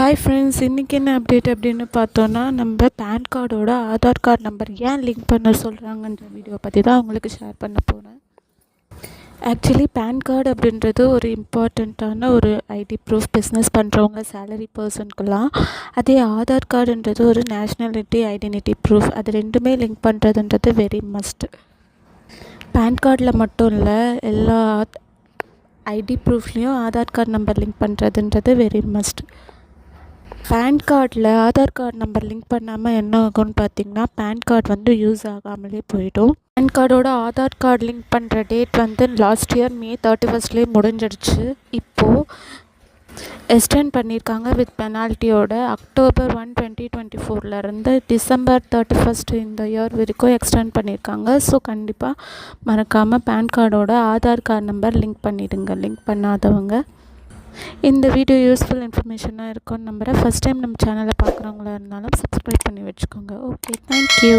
Hi friends இன்றைக்கி என்ன update அப்படின்னு பார்த்தோன்னா நம்ம பேன் கார்டோட ஆதார் கார்டு நம்பர் ஏன் லிங்க் பண்ண சொல்கிறாங்கன்ற வீடியோ பற்றி தான் உங்களுக்கு ஷேர் பண்ண போகிறேன் ஆக்சுவலி பேன் கார்டு அப்படின்றது ஒரு இம்பார்ட்டண்ட்டான ஒரு ஐடி ப்ரூஃப் பிஸ்னஸ் பண்ணுறவங்க சேலரி பர்சனுக்குலாம் அதே ஆதார் கார்டுன்றது ஒரு நேஷ்னாலிட்டி ஐடென்டிட்டி ப்ரூஃப் அது ரெண்டுமே லிங்க் பண்ணுறதுன்றது வெரி மஸ்ட் பேன் கார்டில் மட்டும் இல்லை எல்லா ஐடி ப்ரூஃப்லேயும் ஆதார் கார்டு நம்பர் லிங்க் பண்ணுறதுன்றது வெரி மஸ்ட் பேன் கார்டில் ஆதார் கார்டு நம்பர் லிங்க் பண்ணாமல் என்ன ஆகும்னு பார்த்தீங்கன்னா பேன் கார்டு வந்து யூஸ் ஆகாமலே போயிடும். பேன் கார்டோட ஆதார் கார்டு லிங்க் பண்ணுற டேட் வந்து லாஸ்ட் இயர் மே தேர்ட்டி ஃபஸ்ட்லேயே முடிஞ்சிடுச்சு. இப்போது எக்ஸ்டெண்ட் பண்ணியிருக்காங்க வித் பெனால்ட்டியோட அக்டோபர் ஒன் டுவெண்ட்டி டுவெண்ட்டி ஃபோர்லேருந்து டிசம்பர் தேர்ட்டி ஃபஸ்ட்டு இந்த இயர் வரைக்கும் எக்ஸ்டெண்ட் பண்ணியிருக்காங்க ஸோ கண்டிப்பாக மறக்காமல் பேன் கார்டோட ஆதார் கார்டு நம்பர் லிங்க் பண்ணிவிடுங்க லிங்க் பண்ணாதவங்க. இந்த வீடியோ யூஸ்ஃபுல் இன்ஃபர்மேஷனாக இருக்கும்னு நம்புகிறேன் ஃபஸ்ட் டைம் நம்ம சேனலை பார்க்குறவங்களா இருந்தாலும் சப்ஸ்கிரைப் பண்ணி வச்சுக்கோங்க. Okay thank you